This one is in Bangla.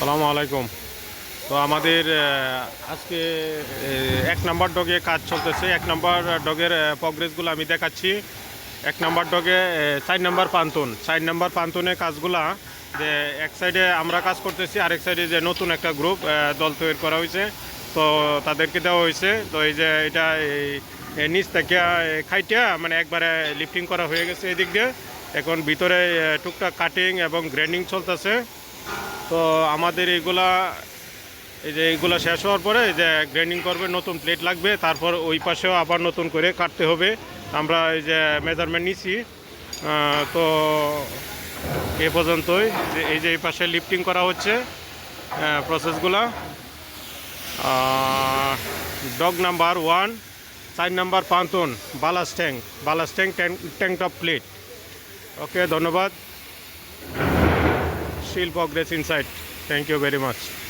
সালামু আলাইকুম। তো আমাদের আজকে এক নাম্বার ডগে কাজ চলতেছে। এক নাম্বার ডগের প্রগ্রেসগুলো আমি দেখাচ্ছি। এক নাম্বার ডগে চার নাম্বার পান্তুন। চার নাম্বার পান্তুনের কাজগুলা, যে এক সাইডে আমরা কাজ করতেছি, আরেক সাইডে যে নতুন একটা গ্রুপ দল তৈরি করা হয়েছে। তো তাদেরকে দেওয়া হয়েছে। তো এই যে এটা, এই নিচ থেকে খাইটিয়া মানে একবারে লিফটিং করা হয়ে গেছে এদিক দিয়ে। এখন ভিতরে টুকটাক কাটিং এবং গ্রাইন্ডিং চলতেছে। তো আমাদের এইগুলা এই যে এইগুলো শেষ হওয়ার পরে যে গ্রাইন্ডিং করবে, নতুন প্লেট লাগবে, তারপর ওই পাশেও আবার নতুন করে কাটতে হবে। আমরা এই যে মেজারমেন্ট নিছি তো এ পর্যন্তই। যে এই যে এই পাশে লিফটিং করা হচ্ছে প্রসেসগুলা ডগ নাম্বার ওয়ান চার number পান্তন ballast tank ballast tank tank top plate okay ধন্যবাদ। she'll progress inside thank you very much.